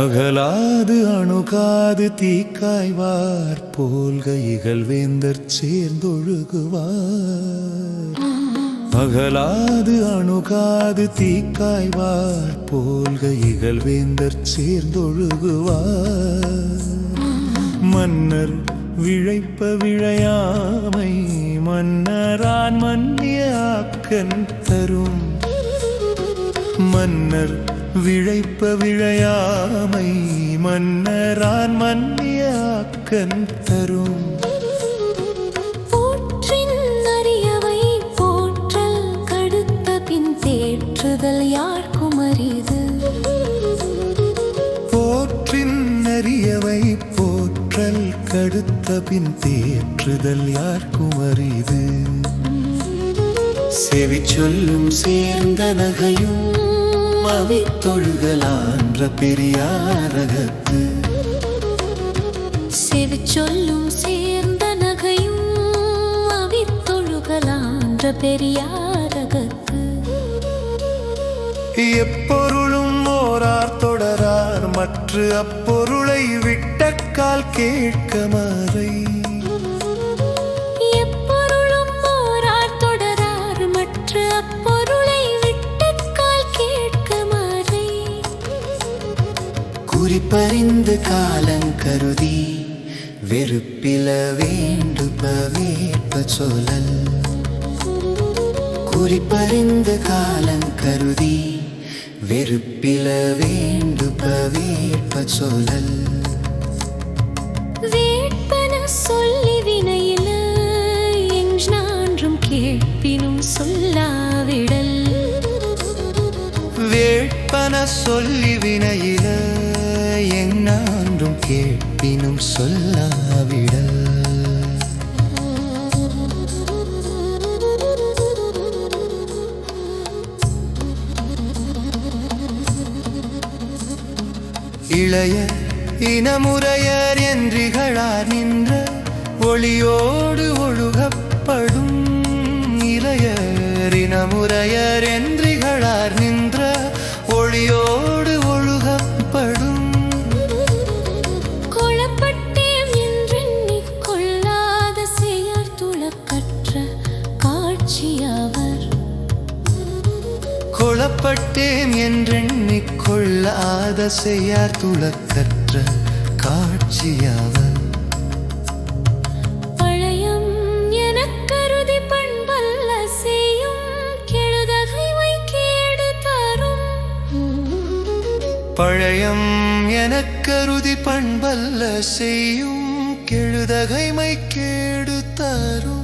அகலாது அணுகாது தீக்காய்வார் போல்க இகழ்வேந்தர் சேர்ந்தொழுகுவார். அகலாது அணுகாது தீக்காய்வார் போல்க இகழ்வேந்தர் சேர்ந்தொழுகுவார். மன்னர் விழைப்ப விழையாமை மன்னரான் மன்னியாக்கன் தரும். மன்னர் விழைப்ப விழையாமை மன்னரான் மன்னிய ஆக்கன் தரும். போற்றின் அரியவை போற்றல் கடுத்த பின் தேற்றுதல் யார்க்கும் அரிது. போற்றின் அரியவை போற்றல் கடுத்த பின் தேற்றுதல் யார்க்கும் அரிது. செவி சொல்லும் சேர்ந்த நகையும் அவித்தொழுகலான்ற பெரியாரகத்து. செவி சொல்லும் சேர்ந்த நகையும் அவித்தொழுகலான்ற பெரியாரகத்து. எப்பொருளும் ஓரார் தொடரார் மற்ற அப்பொருளை விட்டக்கால் கேட்க மாறை. குறிப்பறிந்து காலங்கருதி வெறுப்பில வேண்டுப வேட்ப சொல்லல். குறிப்பறிந்து காலங்கருதி வெறுப்பில வேண்டுப வேட்ப சொல்லல். வேட்பன சொல்லி வினையில எஞ்ஞான்றும் கேட்பினும் சொல்லாவிடல். வேட்பன சொல்லி வினையில எண்ணான்றும் கேட்பினும் சொல்லாவிடல். இளைய இனமுறையர் என்றிகளார் நின்ற ஒளியோடு ஒழுகப்படும் இளையர் இனமுறையர் கொளப்பட்டேன் என்றெண்ணிக் கொள்ளாத செய்யார் துளக்கற்ற காட்சியாவர். பழையம் எனக் கருதி பண்பல்ல செய்யும் கெழுதகைமை கேடு தரும். பழையம் எனக் கருதி பண்பல்ல செய்யும் கெழுதகைமை கேடு தரும்.